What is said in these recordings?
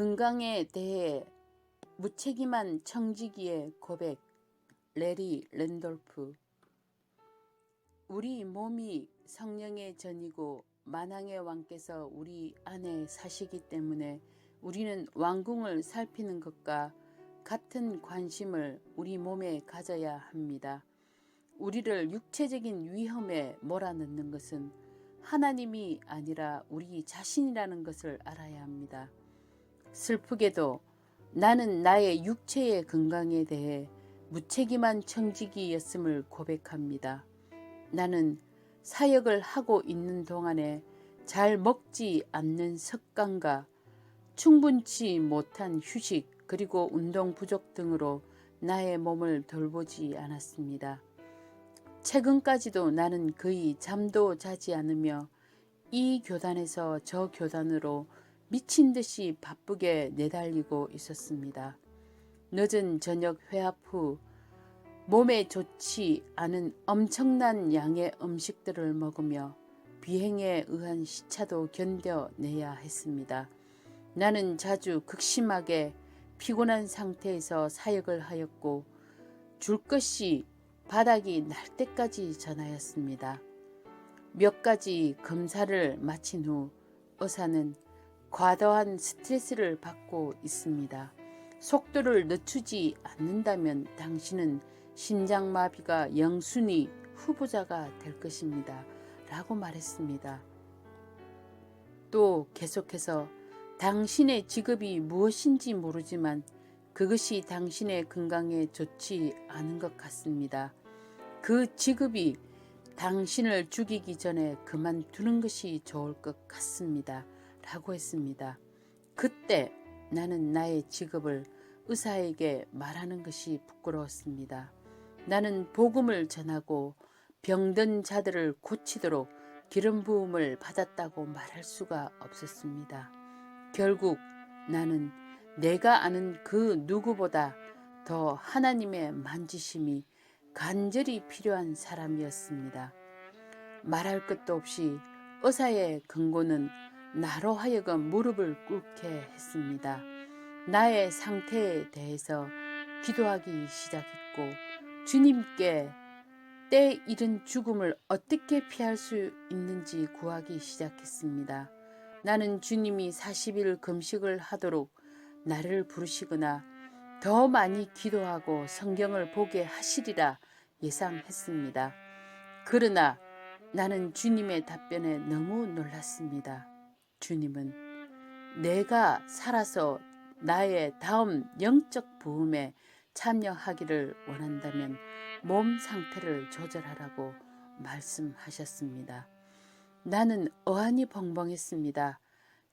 건강에 대해 무책임한 청지기의 고백 레리 랜돌프 우리 몸이 성령의 전이고 만왕의 왕께서 우리 안에 사시기 때문에 우리는 왕궁을 살피는 것과 같은 관심을 우리 몸에 가져야 합니다. 우리를 육체적인 위험에 몰아넣는 것은 하나님이 아니라 우리 자신이라는 것을 알아야 합니다. 슬프게도 나는 나의 육체의 건강에 대해 무책임한 청지기였음을 고백합니다. 나는 사역을 하고 있는 동안에 잘 먹지 않는 습관과 충분치 못한 휴식 그리고 운동 부족 등으로 나의 몸을 돌보지 않았습니다. 최근까지도 나는 거의 잠도 자지 않으며 이 교단에서 저 교단으로 미친 듯이 바쁘게 내달리고 있었습니다. 늦은 저녁 회합 후 몸에 좋지 않은 엄청난 양의 음식들을 먹으며 비행에 의한 시차도 견뎌내야 했습니다. 나는 자주 극심하게 피곤한 상태에서 사역을 하였고 줄 것이 바닥이 날 때까지 전하였습니다. 몇 가지 검사를 마친 후 의사는 과도한 스트레스를 받고 있습니다. 속도를 늦추지 않는다면 당신은 심장마비가 영순위 후보자가 될 것입니다. 라고 말했습니다. 또 계속해서 당신의 직업이 무엇인지 모르지만 그것이 당신의 건강에 좋지 않은 것 같습니다. 그 직업이 당신을 죽이기 전에 그만두는 것이 좋을 것 같습니다. 라고 했습니다. 그때 나는 나의 직업을 의사에게 말하는 것이 부끄러웠습니다. 나는 복음을 전하고 병든 자들을 고치도록 기름 부음을 받았다고 말할 수가 없었습니다. 결국 나는 내가 아는 그 누구보다 더 하나님의 만지심이 간절히 필요한 사람이었습니다. 말할 것도 없이 의사의 근고는 나로 하여금 무릎을 꿇게 했습니다. 나의 상태에 대해서 기도하기 시작했고 주님께 때 이른 죽음을 어떻게 피할 수 있는지 구하기 시작했습니다. 나는 주님이 40일 금식을 하도록 나를 부르시거나 더 많이 기도하고 성경을 보게 하시리라 예상했습니다. 그러나 나는 주님의 답변에 너무 놀랐습니다. 주님은 내가 살아서 나의 다음 영적 부음에 참여하기를 원한다면 몸 상태를 조절하라고 말씀하셨습니다. 나는 어안이 벙벙했습니다.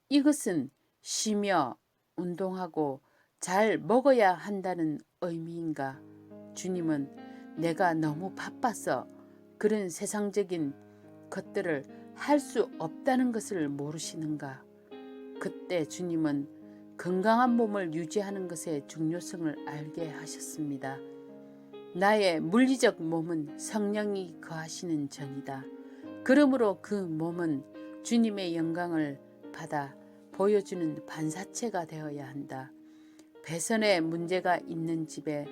이것은 쉬며 운동하고 잘 먹어야 한다는 의미인가? 주님은 내가 너무 바빠서 그런 세상적인 것들을 할 수 없다는 것을 모르시는가? 그때 주님은 건강한 몸을 유지하는 것의 중요성을 알게 하셨습니다. 나의 물리적 몸은 성령이 거하시는 전이다. 그러므로 그 몸은 주님의 영광을 받아 보여주는 반사체가 되어야 한다. 배선에 문제가 있는 집에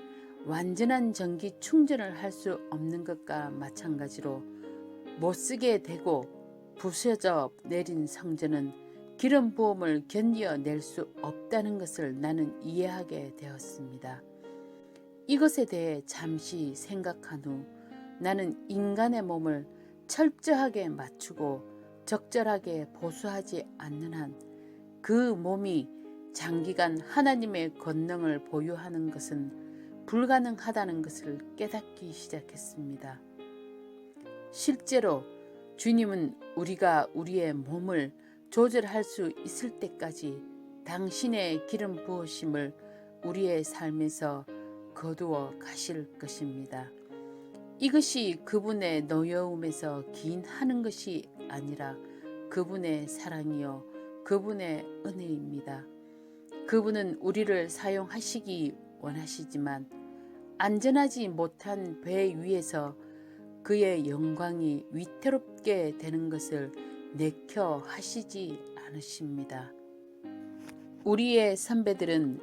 완전한 전기 충전을 할 수 없는 것과 마찬가지로 못 쓰게 되고 부서져 내린 성전은 기름 부음을 견디어낼 수 없다는 것을 나는 이해하게 되었습니다. 이것에 대해 잠시 생각한 후 나는 인간의 몸을 철저하게 맞추고 적절하게 보수하지 않는 한 그 몸이 장기간 하나님의 권능을 보유하는 것은 불가능하다는 것을 깨닫기 시작했습니다. 실제로 주님은 우리가 우리의 몸을 조절할 수 있을 때까지 당신의 기름 부으심을 우리의 삶에서 거두어 가실 것입니다. 이것이 그분의 노여움에서 기인하는 것이 아니라 그분의 사랑이요 그분의 은혜입니다. 그분은 우리를 사용하시기 원하시지만 안전하지 못한 배 위에서 그의 영광이 위태롭게 되는 것을 내켜 하시지 않으십니다. 우리의 선배들은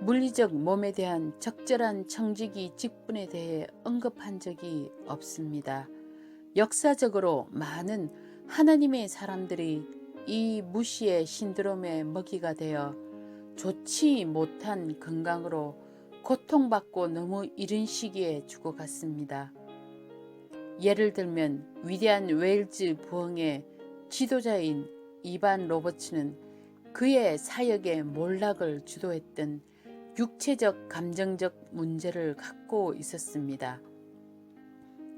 물리적 몸에 대한 적절한 청지기 직분에 대해 언급한 적이 없습니다. 역사적으로 많은 하나님의 사람들이 이 무시의 신드롬의 먹이가 되어 좋지 못한 건강으로 고통받고 너무 이른 시기에 죽어갔습니다. 예를 들면 위대한 웨일즈 부흥의 지도자인 이반 로버츠는 그의 사역의 몰락을 주도했던 육체적 감정적 문제를 갖고 있었습니다.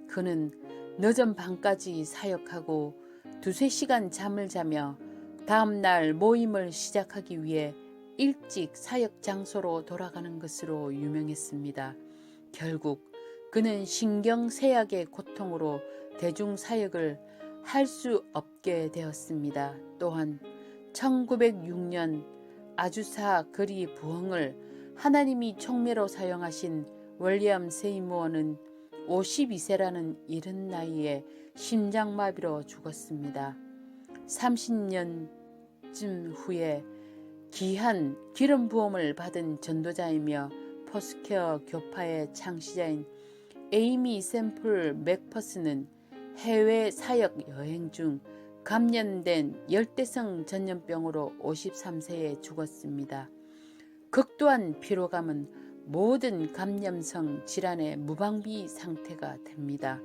그는 늦은 밤까지 사역하고 두세 시간 잠을 자며 다음날 모임을 시작하기 위해 일찍 사역 장소로 돌아가는 것으로 유명했습니다. 결국 그는 신경쇠약의 고통으로 대중 사역을 할 수 없게 되었습니다. 또한 1906년 아주사 거리 부흥을 하나님이 총매로 사용하신 월리엄 세이무어는 52세라는 이른 나이에 심장마비로 죽었습니다. 30년쯤 후에 귀한 기름 부음을 받은 전도자이며 포스케어 교파의 창시자인 에이미 샘플 맥퍼스는 해외 사역 여행 중 감염된 열대성 전염병으로 53세에 죽었습니다. 극도한 피로감은 모든 감염성 질환의 무방비 상태가 됩니다.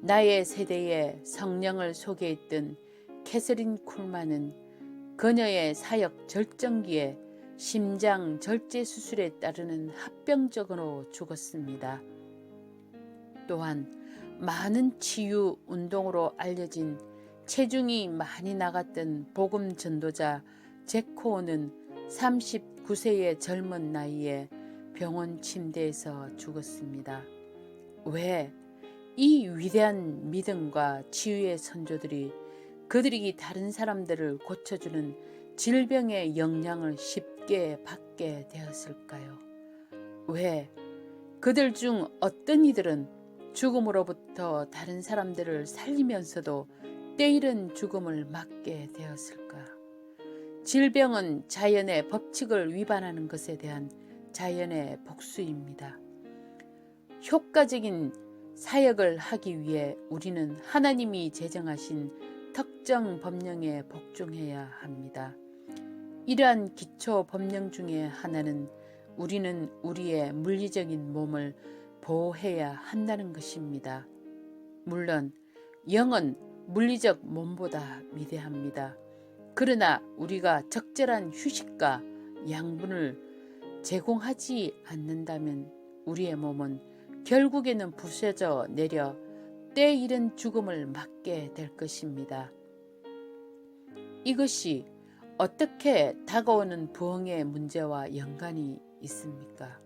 나의 세대에 성령을 소개했던 캐서린 쿨만은 그녀의 사역 절정기에 심장 절제 수술에 따르는 합병적으로 죽었습니다. 또한 많은 치유 운동으로 알려진 체중이 많이 나갔던 복음 전도자 제코는 39세의 젊은 나이에 병원 침대에서 죽었습니다. 왜 이 위대한 믿음과 치유의 선조들이 그들이 다른 사람들을 고쳐주는 질병의 영향을 쉽게 받게 되었을까요? 왜 그들 중 어떤 이들은 죽음으로부터 다른 사람들을 살리면서도 때이른 죽음을 맞게 되었을까? 질병은 자연의 법칙을 위반하는 것에 대한 자연의 복수입니다. 효과적인 사역을 하기 위해 우리는 하나님이 제정하신 특정 법령에 복종해야 합니다. 이러한 기초 법령 중에 하나는 우리는 우리의 물리적인 몸을 보호해야 한다는 것입니다. 물론 영은 물리적 몸보다 위대합니다. 그러나 우리가 적절한 휴식과 양분을 제공하지 않는다면 우리의 몸은 결국에는 부서져 내려 때 이른 죽음을 맞게 될 것입니다. 이것이 어떻게 다가오는 부흥의 문제와 연관이 있습니까?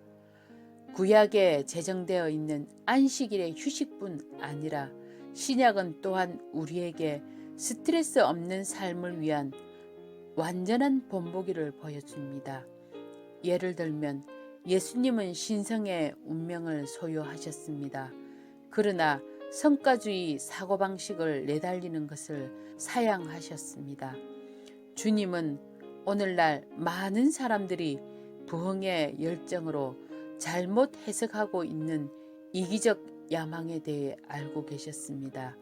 구약에 제정되어 있는 안식일의 휴식뿐 아니라 신약은 또한 우리에게 스트레스 없는 삶을 위한 완전한 본보기를 보여줍니다. 예를 들면 예수님은 신성의 운명을 소유하셨습니다. 그러나 성과주의 사고방식을 내달리는 것을 사양하셨습니다. 주님은 오늘날 많은 사람들이 부흥의 열정으로 잘못 해석하고 있는 이기적 야망에 대해 알고 계셨습니다.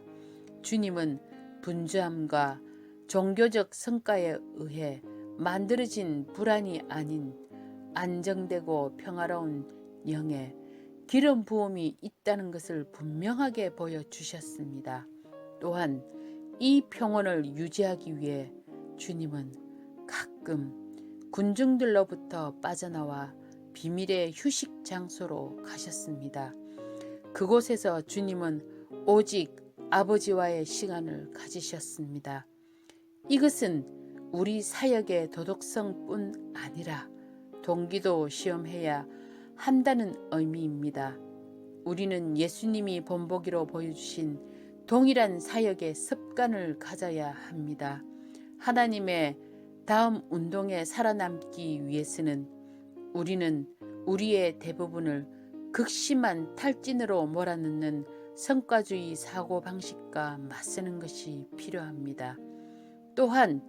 주님은 분주함과 종교적 성과에 의해 만들어진 불안이 아닌 안정되고 평화로운 영에 기름 부음이 있다는 것을 분명하게 보여주셨습니다. 또한 이 평온을 유지하기 위해 주님은 가끔 군중들로부터 빠져나와 비밀의 휴식 장소로 가셨습니다. 그곳에서 주님은 오직 아버지와의 시간을 가지셨습니다. 이것은 우리 사역의 도덕성뿐 아니라 동기도 시험해야 한다는 의미입니다. 우리는 예수님이 본보기로 보여주신 동일한 사역의 습관을 가져야 합니다. 하나님의 다음 운동에 살아남기 위해서는 우리는 우리의 대부분을 극심한 탈진으로 몰아넣는 성과주의 사고방식과 맞서는 것이 필요합니다. 또한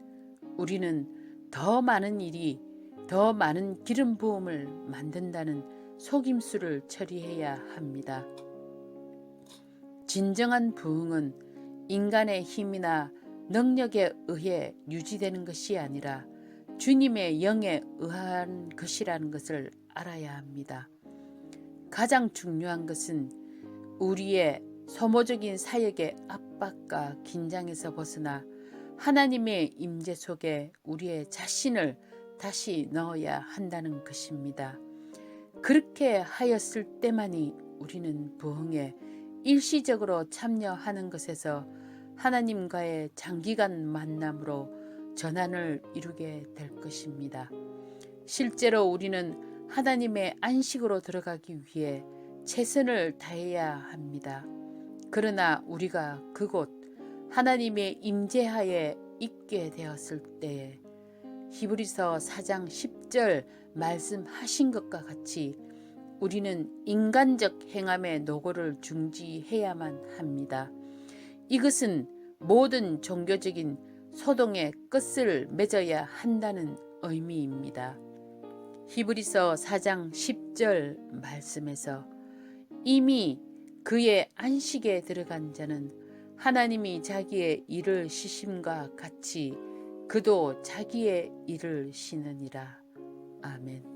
우리는 더 많은 일이 더 많은 기름 부음을 만든다는 속임수를 처리해야 합니다. 진정한 부흥은 인간의 힘이나 능력에 의해 유지되는 것이 아니라 주님의 영에 의한 것이라는 것을 알아야 합니다. 가장 중요한 것은 우리의 소모적인 사역의 압박과 긴장에서 벗어나 하나님의 임재 속에 우리의 자신을 다시 넣어야 한다는 것입니다. 그렇게 하였을 때만이 우리는 부흥에 일시적으로 참여하는 것에서 하나님과의 장기간 만남으로 전환을 이루게 될 것입니다. 실제로 우리는 하나님의 안식으로 들어가기 위해 최선을 다해야 합니다. 그러나 우리가 그곳 하나님의 임재하에 있게 되었을 때에 히브리서 4장 10절 말씀하신 것과 같이 우리는 인간적 행함의 노고를 중지해야만 합니다. 이것은 모든 종교적인 소동의 끝을 맺어야 한다는 의미입니다. 히브리서 4장 10절 말씀에서 이미 그의 안식에 들어간 자는 하나님이 자기의 일을 쉬심과 같이 그도 자기의 일을 쉬느니라. 아멘.